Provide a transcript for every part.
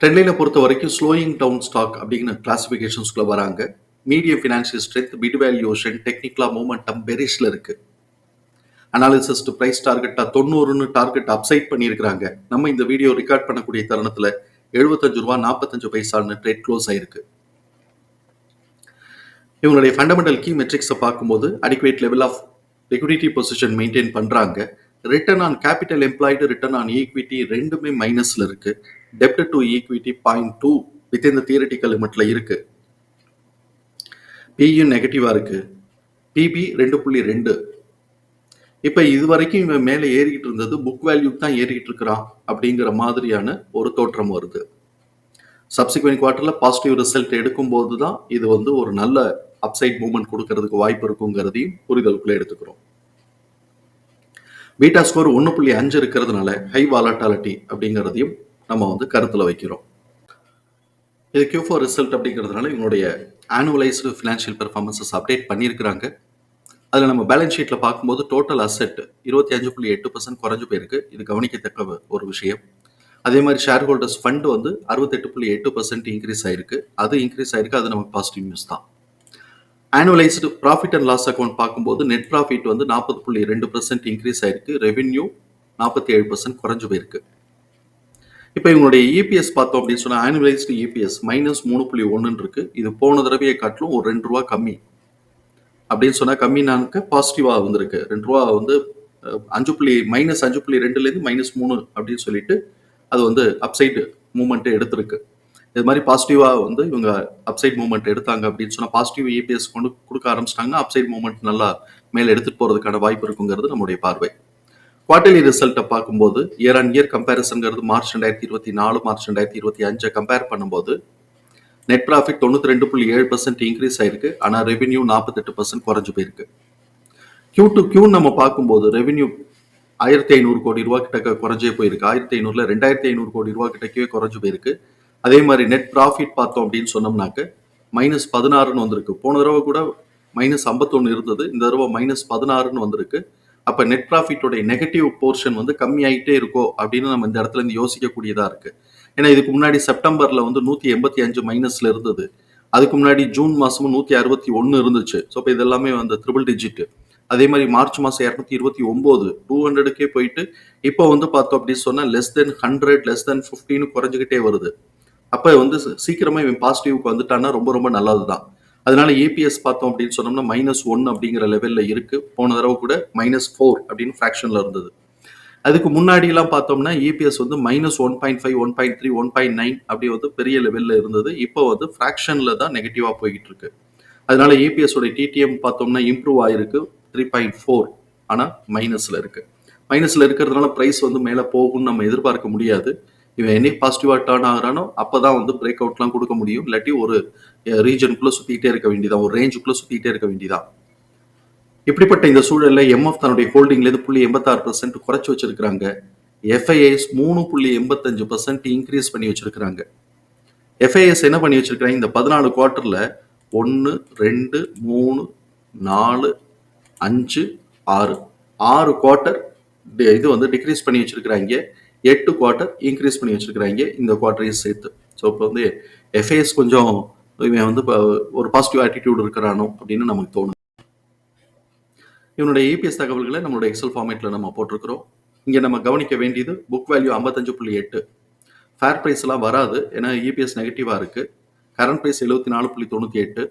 ட்ரெண்ட்லைனை பொறுத்த வரைக்கும் slowing down stock அப்படிங்கிற கிளாஸிஃபிகேஷன்ஸ்குள்ளே வராங்க. Medium financial strength mid valuation டெக்னிக்கலா மூமெண்டம் பெரிஷில் இருக்குது அனாலிசிஸ் டு டார்கெட்டாக தொண்ணூறுன்னு டார்கெட் அப்சைட் பண்ணியிருக்கிறாங்க. நம்ம இந்த வீடியோ ரெக்கார்ட் பண்ணக்கூடிய தருணத்தில் எழுபத்தஞ்சு ரூபா நாற்பத்தஞ்சு பைசான்னு ட்ரேட் க்ளோஸ் ஆயிருக்கு. இவங்களுடைய ஃபண்டமெண்டல் கீ மெட்ரிக்ஸை பார்க்கும்போது adequate level of liquidity position maintain பண்ணுறாங்க return on capital employed return on equity ரெண்டுமே மைனஸில் இருக்குது டெப்ட் to equity point two with இந்த தியரட்டிக்கல் லிமிட்ல இருக்கு. பியும் நெகட்டிவா இருக்கு. பிபி ரெண்டு புள்ளி ரெண்டு. இப்ப இது வரைக்கும் இவன் மேலே ஏறிக்கிட்டு இருந்தது புக் வேல்யூ தான் ஏறிக்கிட்டு இருக்கிறான் அப்படிங்கிற மாதிரியான ஒரு தோற்றம் வருது. சப்சிக்வெண்ட் குவார்ட்டர்ல பாசிட்டிவ் ரிசல்ட் எடுக்கும்போது தான் இது வந்து ஒரு நல்ல அப்சைட் மூவ்மெண்ட் கொடுக்கறதுக்கு வாய்ப்பு இருக்குங்கிறதையும் புரிதலுக்குள்ள எடுத்துக்கிறோம். பீட்டா ஸ்கோர் ஒன்று புள்ளி அஞ்சு இருக்கிறதுனால ஹை வாலட்டாலிட்டி அப்படிங்கிறதையும் நம்ம வந்து கருத்தில் வைக்கிறோம். இது கியூ ஃபோர் ரிசல்ட் அப்படிங்கிறதுனால இவங்களுடைய ஆனுவலைஸ்டு ஃபினான்ஷியல் பெர்ஃபார்மன்ஸஸ் அப்டேட் பண்ணியிருக்கிறாங்க. அதில் நம்ம பேலன்ஸ் ஷீட்டில் பார்க்கும்போது டோட்டல் அசெட் இருபத்தி அஞ்சு புள்ளி எட்டு பர்சன்ட் குறைஞ்சு போயிருக்கு. இது கவனிக்கத்தக்க ஒரு விஷயம். அதே மாதிரி ஷேர் ஹோல்டர்ஸ் ஃபண்ட் வந்து அறுபத்தெட்டு புள்ளி எட்டு பர்சன்ட் இன்க்ரீஸ் ஆயிருக்கு. அது இன்க்ரீஸ் ஆயிருக்கு. அது நமக்கு பாசிட்டிவ் நியூஸ் தான். Annualised profit and loss account பார்க்கும்போது நெட் ப்ராஃபிட் வந்து நாற்பது புள்ளி ரெண்டு பர்சன்ட் இன்க்ரீஸ் ஆயிருக்கு. ரெவென்யூ நாற்பத்தி ஏழு பர்சன்ட் குறைஞ்சு போயிருக்கு. இப்போ இவங்களுடைய இபிஎஸ் பார்த்தோம் அப்படின்னு சொன்னால் ஆனுவலைஸ்டு இபிஎஸ் மைனஸ் மூணு புள்ளி ஒன்றுன்னு இருக்குது இது போன தடவையை காட்டிலும் ஒரு ரெண்டு ரூபா கம்மி. அப்படின்னு சொன்னால் கம்மினாக்க பாசிட்டிவாக வந்திருக்கு. ரெண்டு ரூபா வந்து அஞ்சு புள்ளி மைனஸ் அஞ்சு புள்ளி ரெண்டுலேருந்து மைனஸ் மூணு அப்படின்னு சொல்லிட்டு அது வந்து அப்சைடு மூமெண்ட்டு எடுத்திருக்கு. இது மாதிரி பாசிட்டிவாக வந்து இவங்க அப்சைட் மூவ்மெண்ட் எடுத்தாங்க அப்படின்னு சொன்னால் பாசிட்டிவ் இபிஎஸ் கொண்டு கொடுக்க ஆரம்பிச்சிட்டாங்கன்னா அப்சைட் மூவ்மெண்ட் நல்லா மேலே எடுத்துகிட்டு போகிறதுக்கான வாய்ப்பு இருக்குங்கிறது நம்முடைய பார்வை. குவார்டர்லி ரிசல்ட்டை பார்க்கும்போது இயர் அண்ட் இயர் கம்பேரிசன்கிறது மார்ச் ரெண்டாயிரத்தி இருபத்தி நாலு மார்ச் ரெண்டாயிரத்தி இருபத்தி அஞ்சை கம்பேர் பண்ணும்போது நெட் ப்ராஃபிட் தொண்ணூற்றி ரெண்டு புள்ளி ஏழு பர்சன்ட் இன்க்ரீஸ் ஆயிருக்கு. ஆனால் ரெவென்யூ நாற்பத்தெட்டு பர்சன்ட் குறைஞ்சு போயிருக்கு. கியூ டு கியூ நம்ம பார்க்கும்போது ரெவென்யூ ஆயிரத்தி ஐநூறு கோடி ரூபா கிட்ட குறைஞ்சே போயிருக்கு. ஆயிரத்தி ஐநூறுல ரெண்டாயிரத்தி ஐநூறு கோடி ரூபா கிட்டக்கே குறைஞ்சு போயிருக்கு. அதே மாதிரி நெட் ப்ராஃபிட் பார்த்தோம் அப்படின்னு சொன்னோம்னாக்க மைனஸ் பதினாறுன்னு வந்திருக்கு. போன தடவை கூட மைனஸ் ஐம்பத்தொன்று இருந்தது. இந்த தடவை மைனஸ் பதினாறுன்னு வந்திருக்கு. அப்போ நெட் ப்ராஃபிட்டோடைய நெகட்டிவ் போர்ஷன் வந்து கம்மியாயிட்டே இருக்கோ அப்படின்னு நம்ம இந்த இடத்துல இருந்து யோசிக்கக்கூடியதா இருக்கு. ஏன்னா இதுக்கு முன்னாடி செப்டம்பர்ல வந்து நூற்றி எண்பத்தி அஞ்சு மைனஸ்ல இருந்தது. அதுக்கு முன்னாடி ஜூன் மாசமும் நூற்றி அறுபத்தி ஒன்று இருந்துச்சு. ஸோ இப்போ இதெல்லாமே வந்து த்ரிபிள் டிஜிட் அதே மாதிரி மார்ச் மாதம் இரநூத்தி இருபத்தி ஒம்பது டூ ஹண்ட்ரடுக்கே போயிட்டு இப்போ வந்து பார்த்தோம் அப்படின்னு சொன்னால் less than hundred less than ஃபிஃப்டின்னு குறைஞ்சிக்கிட்டே வருது. அப்போ வந்து சீக்கிரமாக சீக்கிரமா இவன் பாசிட்டிவ்க்கு வந்துட்டான்னா ரொம்ப ரொம்ப நல்லது தான் அதனால ஏபிஎஸ் பார்த்தோம் அப்படின்னு சொன்னோம்னா மைனஸ் ஒன் அப்படிங்கிற லெவல்ல இருக்கு. போன தடவை கூட மைனஸ் ஃபோர் அப்படின்னு ஃப்ராக்ஷன்ல இருந்தது. அதுக்கு முன்னாடியெல்லாம் பார்த்தோம்னா ஏபிஎஸ் வந்து minus one point five one point three one point nine அப்படி வந்து பெரிய லெவலில் இருந்தது. இப்போ வந்து ஃப்ராக்ஷனில் தான் நெகட்டிவாக போய்கிட்டு இருக்கு. அதனால ஏபிஎஸோட டிடிஎம் பார்த்தோம்னா இம்ப்ரூவ் ஆயிருக்கு. த்ரீ பாயிண்ட் ஃபோர் ஆனால் மைனஸில் இருக்கு. மைனஸில் இருக்கிறதுனால ப்ரைஸ் வந்து மேலே போகும்னு நம்ம எதிர்பார்க்க முடியாது. இவன் என்னைக்கு பாசிட்டிவாக டேர்ன் அப்போ தான் வந்து பிரேக் அவுட்லாம் கொடுக்க முடியும். இல்லாட்டி ஒரு ரீஜனுக்குள்ளே சுற்றிக்கிட்டே இருக்க வேண்டியதான் ஒரு ரேஞ்சுக்குள்ளே சுற்றிக்கிட்டே இருக்க வேண்டியதான் இப்படிப்பட்ட இந்த சூழலில் எம்எஃப் தன்னுடைய ஹோல்டிங்லேருந்து புள்ளி எண்பத்தாறு பர்சன்ட் குறைச்சி வச்சிருக்கிறாங்க. எஃப்ஐஎஸ் மூணு புள்ளி எண்பத்தஞ்சு பர்சன்ட் இன்க்ரீஸ் பண்ணி வச்சிருக்கிறாங்க. எஃப்ஐஎஸ் என்ன பண்ணி வச்சிருக்கிறாங்க? இந்த பதினாலு குவார்ட்டரில் ஒன்று ரெண்டு மூணு நாலு அஞ்சு ஆறு. ஆறு குவார்ட்டர் இது வந்து டிக்ரீஸ் பண்ணி வச்சிருக்கிறாங்க. எட்டு குவார்ட்டர் இன்க்ரீஸ் பண்ணி வச்சிருக்கிறாங்க. இந்த குவார்ட்டரையும் சேர்த்து. ஸோ இப்போ வந்து எஃப்ஐஎஸ் கொஞ்சம் இவன் வந்து இப்போ ஒரு பாசிட்டிவ் ஆட்டிடியூட் இருக்கிறானோ அப்படின்னு நமக்கு தோணுது இவனுடைய இபிஎஸ் தகவல்களை நம்மளுடைய எக்ஸல் ஃபார்மேட்ல நம்ம போட்டிருக்கிறோம். இங்கே நம்ம கவனிக்க வேண்டியது புக் வேல்யூ ஐம்பத்தஞ்சு புள்ளி எட்டு. ஃபேர் ப்ரைஸ் எல்லாம் வராது. ஏன்னா இபிஎஸ் நெகட்டிவாக இருக்குது கரண்ட் ப்ரைஸ் எழுபத்தி நாலு புள்ளி தொண்ணூற்றி எட்டு.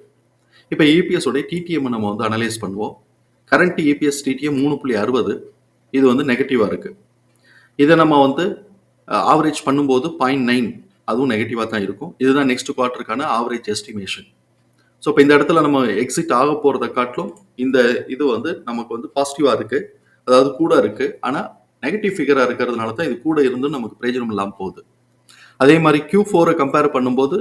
இப்போ இபிஎஸ் டிடிஎம் நம்ம வந்து அனலைஸ் பண்ணுவோம். கரண்ட் இபிஎஸ் டிடிஎம் மூணு புள்ளி அறுபது. இது வந்து நெகட்டிவாக இருக்குது இதை நம்ம வந்து ஆவரேஜ் பண்ணும்போது பாயிண்ட் நைன் அதுவும் நெகட்டிவாக தான் இருக்கும். இதுதான் நெக்ஸ்ட் குவார்ட்டருக்கான ஆவரேஜ் எஸ்டிமேஷன் ஸோ இப்போ இந்த இடத்துல நம்ம எக்ஸிட் ஆக போகிறத காட்டிலும் இந்த இது வந்து நமக்கு வந்து பாசிட்டிவாக இருக்குது அதாவது கூட இருக்குது ஆனால் நெகட்டிவ் ஃபிகராக இருக்கிறதுனால தான் இது கூட இருந்தும் நமக்கு பிரயோஜனம் இல்லாமல் போகுது. அதே மாதிரி கியூ ஃபோரை கம்பேர் பண்ணும்போது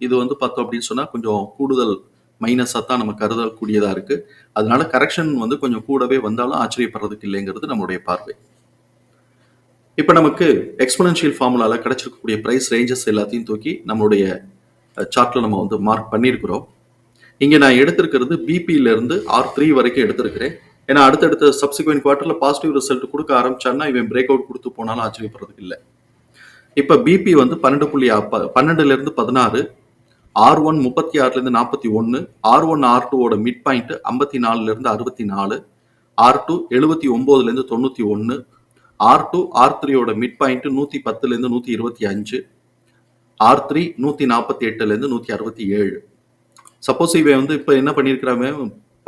இது வந்து பார்த்தோம் அப்படின்னு சொன்னால் கொஞ்சம் கூடுதல் மைனஸாக தான் நம்ம கருதக்கூடியதாக இருக்குது அதனால கரெக்ஷன் வந்து கொஞ்சம் கூடவே வந்தாலும் ஆச்சரியப்படுறதுக்கு இல்லைங்கிறது நம்மளுடைய பார்வை. இப்போ நமக்கு எக்ஸ்பனன்ஷியல் ஃபார்முலாவில் கிடைச்சிருக்கக்கூடிய ப்ரைஸ் ரேஞ்சஸ் எல்லாத்தையும் தூக்கி நம்மளுடைய சார்ட்டில் நம்ம வந்து மார்க் பண்ணியிருக்கிறோம். இங்கே நான் எடுத்திருக்கிறது பிபியில இருந்து ஆர் த்ரீ வரைக்கும் எடுத்திருக்கிறேன். ஏன்னா அடுத்தடுத்த சப்சிக்வெண்ட் குவார்ட்டரில் பாசிட்டிவ் ரிசல்ட் கொடுக்க ஆரம்பிச்சான்னா இவன் பிரேக் அவுட் கொடுத்து போனாலும் ஆச்சரியப்படுறதுக்கு இல்லை. இப்போ பிபி வந்து பன்னெண்டு புள்ளி அப்ப- பன்னெண்டுலேருந்து பதினாறு ஆர் ஒன் முப்பத்தி ஆறுலேருந்து நாற்பத்தி ஒன்று ஆர் ஒன் ஆர் டூவோட மிட் பாயிண்ட் ஐம்பத்தி நாலுலேருந்து அறுபத்தி நாலு ஆர் டூ எழுபத்தி ஒம்போதுலேருந்து தொண்ணூற்றி ஒன்று ஆர் டூ ஆர் த்ரீயோட மிட் பாயிண்ட் நூற்றி பத்துலேருந்து நூற்றி இருபத்தி அஞ்சு ஆர் த்ரீ நூற்றி நாற்பத்தி எட்டுலேருந்து நூற்றி அறுபத்தி ஏழு. சப்போஸ் இவன் வந்து இப்போ என்ன பண்ணியிருக்கிறாங்க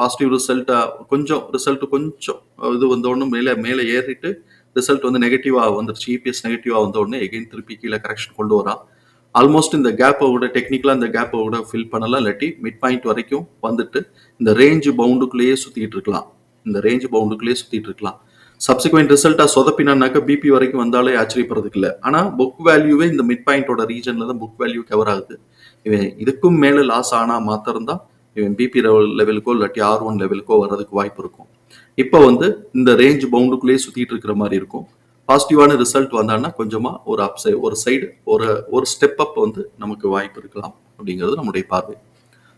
பாசிட்டிவ் ரிசல்ட்டாக கொஞ்சம் ரிசல்ட் கொஞ்சம் இது வந்தோடனே மேலே மேலே ஏறிட்டு ரிசல்ட் வந்து நெகட்டிவாக வந்துருச்சு. இபிஎஸ் நெகட்டிவாக வந்தோடனே எகெயின் எகைன் திருப்பி கீழே கரெக்ஷன் கொண்டு வரான். ஆல்மோஸ்ட் இந்த கேப்பை விட டெக்னிக்கலாக இந்த கேப்பை விட ஃபில் பண்ணலாம். இல்லாட்டி மிட் பாயிண்ட் வரைக்கும் வந்துட்டு இந்த ரேஞ்ச் பவுண்டுக்குள்ளேயே சுற்றிட்டு இருக்கலாம். இந்த ரேஞ்ச் பவுண்டுக்குள்ளேயே சுற்றிட்டு இருக்கலாம். சப்சிக்வெண்ட் ரிசல்ட்டாக சொதப்பினான்னாக்க பிபி வரைக்கும் வந்தாலே ஆச்சரியப்படுறதுக்கு இல்லை ஆனால் புக் வேல்யூவே இந்த மிட் பாயிண்டோட ரீஜனில் தான் புக் வேல்யூ கவர் ஆகுது. இவன் இதுக்கும் மேலே லாஸ் ஆனால் மாத்திரம்தான் இவன் பிபி லெவலுக்கோ இல்லாட்டி ஆர் ஒன் லெவலுக்கோ வர்றதுக்கு வாய்ப்பு இருக்கும். இப்போ வந்து இந்த ரேஞ்ச் பவுண்டுக்குள்ளேயே சுற்றிட்டு இருக்கிற மாதிரி இருக்கும். பாசிட்டிவான ரிசல்ட் வந்தான்னா கொஞ்சமாக ஒரு அப் ஒரு சைடு ஒரு ஒரு ஸ்டெப் அப் வந்து நமக்கு வாய்ப்பு இருக்கலாம் அப்படிங்கிறது நம்முடைய பார்வை.